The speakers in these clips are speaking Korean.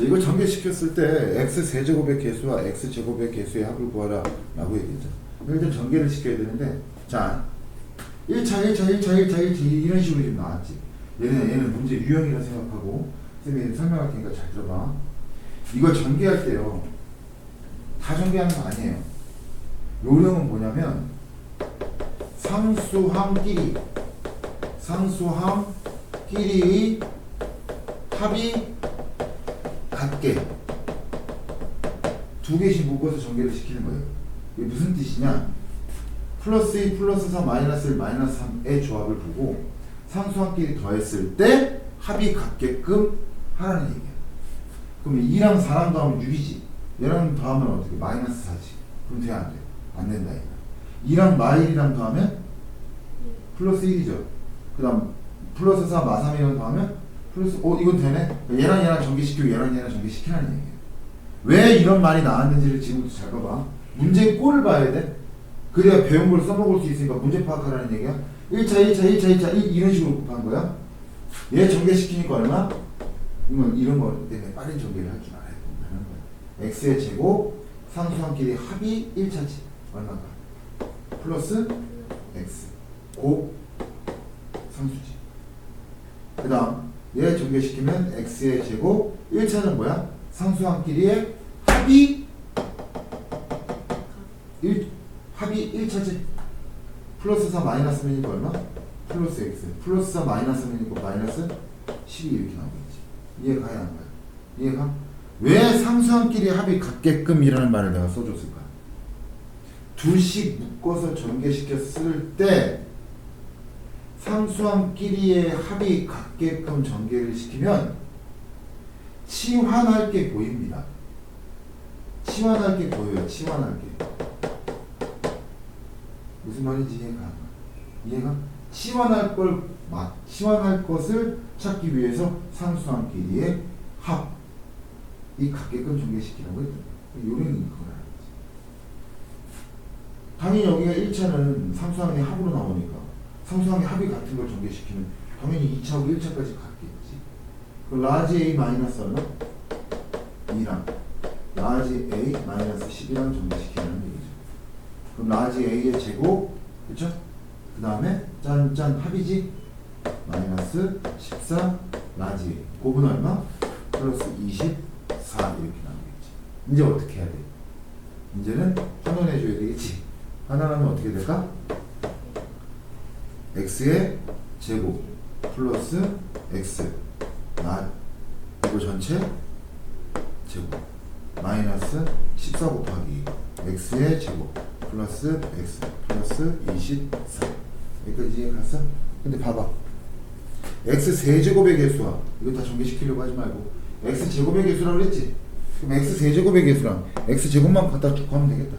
이거 전개시켰을 때 x 세제곱의 개수와 x 제곱의 개수의 합을 구하라 라고 얘기했죠. 일단 전개를 시켜야 되는데 자 1차 1차 1차 1차 1차 이런 식으로 지금 나왔지. 얘는 얘는 문제 유형이라 생각하고 쌤이 설명할 테니까 잘 들어봐. 이거 전개할 때요. 다 전개하는 거 아니에요. 요령은 뭐냐면 상수함끼리 상수함끼리의 합이 같게 두 개씩 묶어서 전개를 시키는 거예요. 이게 무슨 뜻이냐? 플러스 2 플러스 4 마이너스 1 마이너스 3의 조합을 보고 상수함끼리 더했을 때 합이 같게끔 하라는 얘기야. 그럼 2랑 4랑 더하면 6이지. 얘랑 더하면 어떻게? 마이너스 4지. 그럼 돼? 안 돼? 안 된다 이거. 2랑 마1이랑 더하면 플러스 1이죠. 그 다음 플러스 4 마3이랑 더하면 플러스 어 이건 되네? 얘랑 얘랑 전개시키고 얘랑 얘랑 전개시키라는 얘기예요. 왜 이런 말이 나왔는지를 지금부터 잘 봐봐. 문제 꼴을 봐야 돼. 그래야 배운 걸 써먹을 수 있으니까 문제 파악하라는 얘기야. 1차, 1차, 1차, 1차, 1, 이런 식으로 곱한 거야. 얘 전개시키니까 얼마? 이건 이런 거 때문에 빠른 전개를 할 줄 알아야 된다는 거야. x의 제곱, 상수함끼리 합이 1차지. 얼마가? 플러스 x. 곱 상수지. 그 다음 얘 전개시키면 x의 제곱 1차는 뭐야? 상수함끼리의 합이 1, 합이 1차지 플러스 4 마이너스 면이니까 얼마? 플러스 x 플러스 4 마이너스 면이니까 마이너스 12 이렇게 나오겠지 이해가 안 가요? 이해가? 왜 상수함끼리 합이 같게끔 이라는 말을 내가 써줬을까? 둘씩 묶어서 전개시켰을 때 상수함끼리의 합이 같게끔 전개를 시키면 치환할 게 보입니다. 치환할 게 보여요. 치환할 게. 무슨 말인지 이해가? 이해가? 치환할 걸 막, 치환할 것을 찾기 위해서 상수함끼리의 합이 같게끔 전개시키라고 했던 그걸 알아야지. 당연히 여기가 1차는 상수함의 합으로 나오니까 상수함의 합이 같은 걸 전개시키면 당연히 2차하고 1차까지 같겠지. 그 라지 A 마이너스 얼마? 2랑 라지 A 마이너스 10이랑 전개시키는 얘기죠. 그럼 라지 A의 제곱, 그쵸? 그 다음에 짠짠 합이지? 마이너스 14 라지 A. 곱은 얼마? 플러스 24 이렇게 나오겠지. 이제 어떻게 해야 돼? 이제는 환원해줘야 되겠지. 환원하면 어떻게 될까? X의 제곱 플러스 x 나 이거 전체 제곱 마이너스 14 곱하기 x의 제곱 플러스 x 플러스 24 여기까지 이해 갔어? 근데 봐봐. x 세제곱의 개수와 이거 다 전개시키려고 하지 말고. x 제곱의 개수라고 그랬지? 그럼 x 세제곱의 개수랑 x 제곱만 갖다 쭉 하면 되겠다.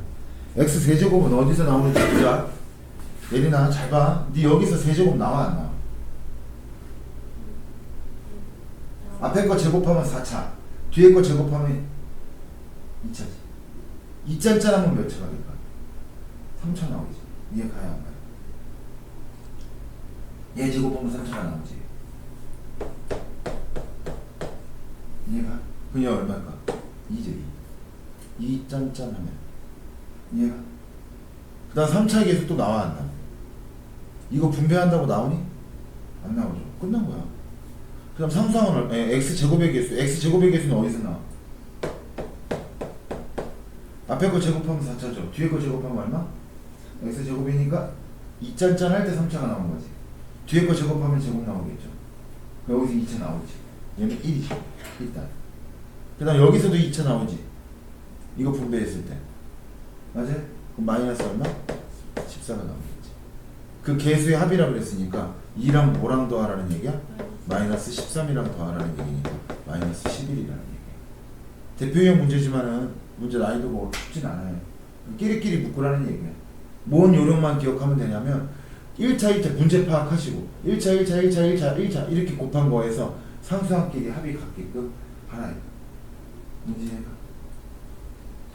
x 세제곱은 어디서 나오는지 보자 예린아 잘 봐. 네 여기서 세제곱 나와 안 나와? 앞에 거 제곱하면 4차. 뒤에 거 제곱하면 2차지. 2짠 짠하면 몇 차가 될까? 3차 나오지. 이해 가야 안 가요? 얘 제곱하면 3차가 나오지. 이해가? 그게 얼마일까? 2죠 2. 2짠 짠 하면. 이해가? 그 다음 3차 계수 또 나와 안 나와? 이거 분배한다고 나오니? 안 나오죠. 끝난 거야. 그 다음 상수항은 에, x 제곱의 개수. x 제곱의 개수는 어디서 나와? 앞에 거 제곱하면 4차죠. 뒤에 거 제곱하면 얼마? x 제곱이니까 2짠짠 할 때 3차가 나온 거지. 뒤에 거 제곱하면 제곱 나오겠죠. 여기서 2차 나오지. 얘는 1이지. 일단. 그 다음 여기서도 2차 나오지. 이거 분배했을 때. 맞아요? 그럼 마이너스 얼마? 14가 나오겠지. 그 개수의 합이라고 그랬으니까 2랑 뭐랑 더하라는 얘기야? 마이너스 13이랑 더하라는 얘기니까 마이너스 11이라는 얘기야. 대표형 문제지만은 문제 난이도 뭐 쉽진 않아요. 끼리끼리 묶으라는 얘기야. 뭔 요령만 기억하면 되냐면 1차 1차 문제 파악하시고 1차 1차 1차 1차 1차 이렇게 곱한 거에서 상수함끼리 합이 같게끔 하나 문제 해봐.